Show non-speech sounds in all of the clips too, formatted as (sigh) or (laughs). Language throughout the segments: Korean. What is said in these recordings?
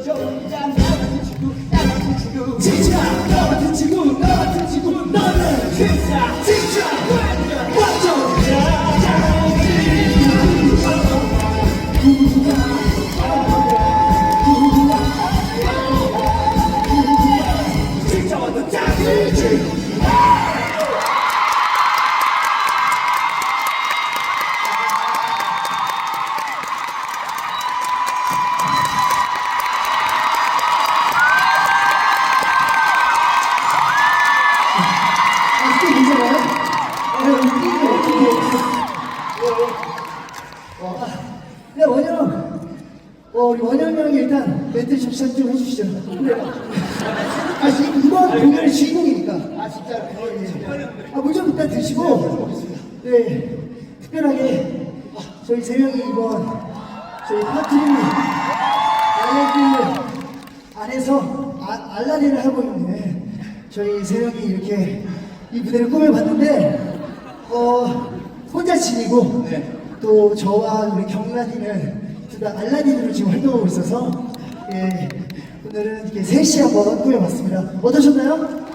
진짜 멘트 접선 좀 해주시죠. 네. 아, 지금 이번 공연의 주인공이니까. 아, 진짜 아, 물좀 일단 드시고. 네, 특별하게 저희 세 명이 이번 저희 파트리 알레그 안에서 아, 알라딘을 하고 있는 저희 세 명이 이렇게 이 무대를 꾸며봤는데 어 혼자 지니고 또 저와 우리 경란이는 둘 다 알라딘으로 지금 활동하고 있어서 예 오늘은 이렇게 셋이 한번 꾸며봤습니다 어떠셨나요?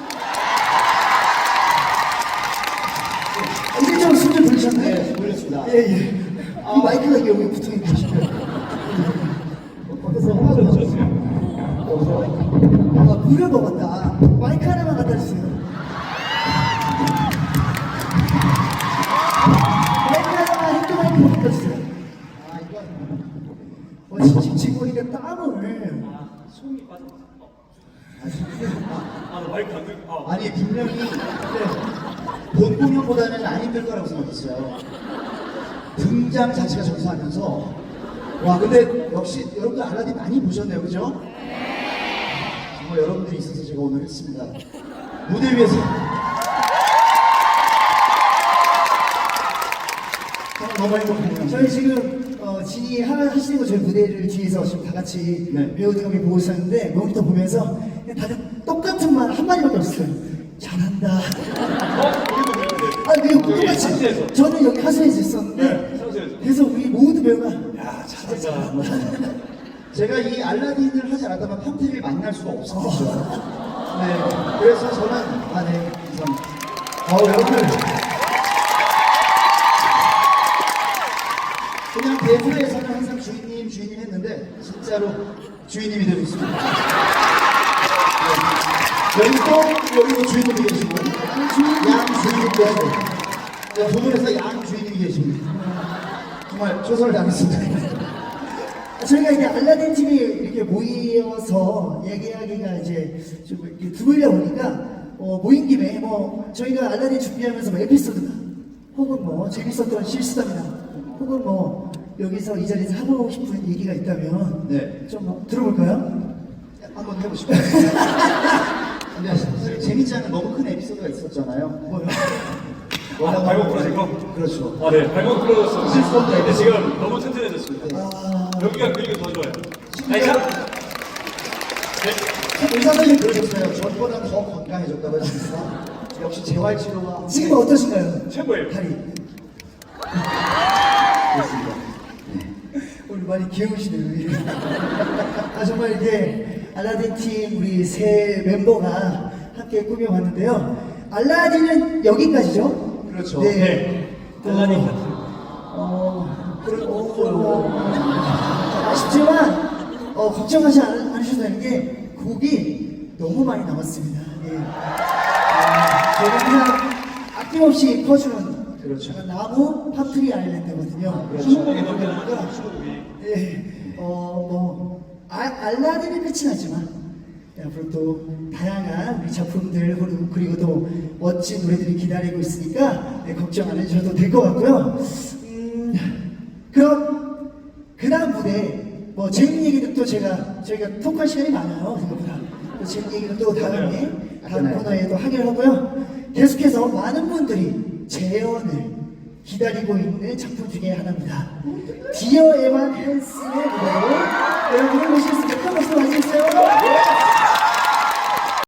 이제 좀 숨좀 돌리셨나요? 네, 돌렸습니다. 예, 예. 이 마이크가 이게 여기 붙어 있는 것이죠. 어때서 하나도 아, 물을 먹었다. 마이크 하나만 갖다 주세요. 보니까 땀을. 손이 빠졌어. 아, 나 마이크 안. 아, 아니 분명히 네, 본 공연보다는 안 힘들 거라고 생각했어요. 등장 자체가 정상하면서 와 근데 역시 여러분들 알라딘 많이 보셨네요, 그죠? 정말 여러분들이 있어서 제가 오늘 했습니다. 무대 위에서 너무 행복합니다. 저희 지금 어, 진이 하나 하시는 거 저희 무대를 뒤에서 지금 다 같이 네. 배우들이 보고 있었는데 모니터 보면서 그냥 다들 똑같은 말 한마디밖에 없어요. 잘한다. 아, 네, 똑같이. 상수에서. 저는 여기 하수에서 있었는데 네. 그래서 우리 모두 배우가 야, 잘한다. (laughs) 제가 이 알라딘을 하지 않았다면 팜테리를 만날 수가 없었죠. 네, 그래서 저는 아, 네, 감사합니다. 어, 여러 대사에서는 항상 주인님, 주인님 했는데 진짜로 주인님이 되고 있습니다. 네. 여기도 여기도 주인님이 계시고 양 주인님도 하고 네, 두 분에서 양 주인님이 계십니다. 정말 최선을 다하겠습니다. 저희가 이제 알라딘 팀이 이렇게 모여서 얘기하기가 이제 좀 이렇게 드물려 보니까 어, 모인 김에 뭐 저희가 알라딘 준비하면서 뭐 에피소드나 혹은 뭐 재밌었던 실수담이나 혹은 뭐 여기서 이 자리에서 하고 싶은 얘기가 있다면 네. 좀뭐 들어볼까요? 한번 해보시죠. 근데 (laughs) 재밌지 않은 너무 큰 에피소드가 있었잖아요. 뭐요? 아, 발목 부러진 거? 그렇죠. 아, 네. 발목 부러졌어. 수 없다, 근데 지금 너무 튼튼해졌습니다. 아, 여기가 그리고 더 좋아요. 아니, 참. 네. 의사 선생님 그러셨어요. 전보다 더 건강해졌다고 하셨습니다. 역시 재활치료가 지금 어떠신가요? 최고예요. 다리 그렇습니다. 오늘 많이 귀여우시네요. (laughs) 아 정말 이렇게 알라딘 팀 우리 세 멤버가 함께 꾸며봤는데요. 알라딘은 여기까지죠? 그렇죠. 네. 네. 알라딘 파트. 어, 그런 어, 어, 아쉽지만 어, 걱정하지 않, 않으셔도 되는 게 곡이 너무 많이 남았습니다. 예. 아, 저희가 항상 아낌없이 퍼주는 그렇죠. 나무 파트리 아일랜드거든요. 스무 곡이. 예, 어, 뭐, 아, 알라딘이 끝이 나지만, 예, 앞으로 또 다양한 작품들, 그리고, 그리고 또 멋진 노래들이 기다리고 있으니까, 네, 걱정 안 해주셔도 될 것 같고요. 음, 그럼 그다음 무대 뭐 재밌는 얘기는 또 제가 저희가 토크할 시간이 많아요 생각보다 또 재밌는 얘기는 또 다음에 다음 네. 코너에 또 하기로 하고요 계속해서 많은 분들이 재현을 기다리고 있는 작품 중에 하나입니다. 디어 에만 헬스의 무대로 여러분을 모시겠습니다. 큰 박수로 맞으세요.